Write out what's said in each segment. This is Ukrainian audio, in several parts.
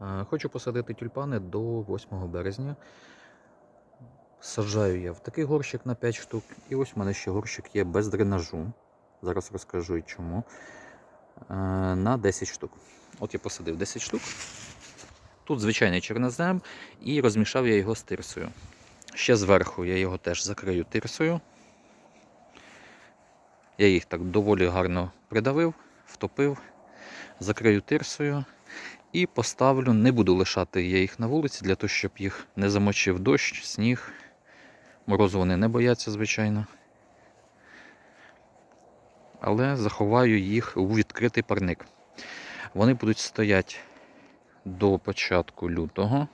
Е, Хочу посадити тюльпани до 8 березня. Саджаю я в такий горщик на 5 штук. І ось в мене ще горщик є без дренажу. Зараз розкажу і чому. Е, На 10 штук. От я посадив 10 штук. Тут звичайний чорнозем і розмішав я його з тирсою. Ще зверху я його теж закрию тирсою. Я їх так доволі гарно придавив, втопив, закрию тирсою і поставлю, не буду лишати я їх на вулиці для того, щоб їх не замочив дощ, сніг. Морозу вони не бояться, звичайно. Але заховаю їх у відкритий парник. Вони будуть стояти до початку лютого.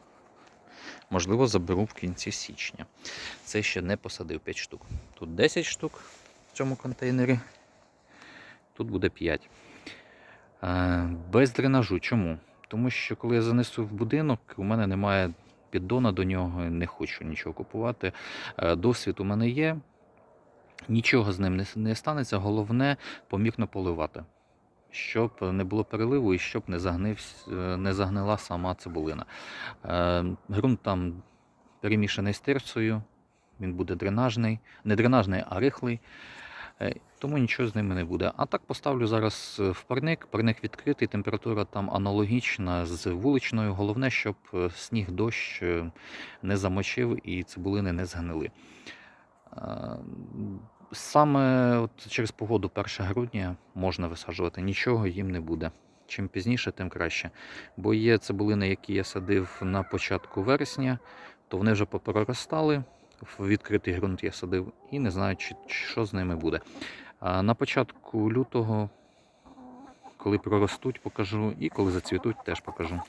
Можливо, заберу в кінці січня. Це ще не посадив 5 штук. Тут 10 штук в цьому контейнері. Тут буде 5. Е, Без дренажу. Чому? Тому що коли я занесу в будинок, у мене немає піддона до нього, не хочу нічого купувати. Е, Досвід у мене є. Нічого з ним не, не станеться. Головне помірно поливати. Щоб не було переливу і щоб не, загнив, е, не загнила сама цибулина. Е, Ґрунт там перемішаний з тирсою, він буде дренажний, не дренажний, а рихлий. Е, Тому нічого з ними не буде. А так поставлю зараз е, в парник. Парник відкритий, температура там аналогічна з вуличною. Головне, щоб е, сніг дощ не замочив і цибулини не згнили. Саме от через погоду 1 грудня можна висаджувати, нічого їм не буде. Чим пізніше, тим краще. Бо є цибулини, які я садив на початку вересня, то вони вже попроростали. В відкритий ґрунт я садив і не знаю, чи, що з ними буде. На початку лютого, коли проростуть, покажу, і коли зацвітуть, теж покажу.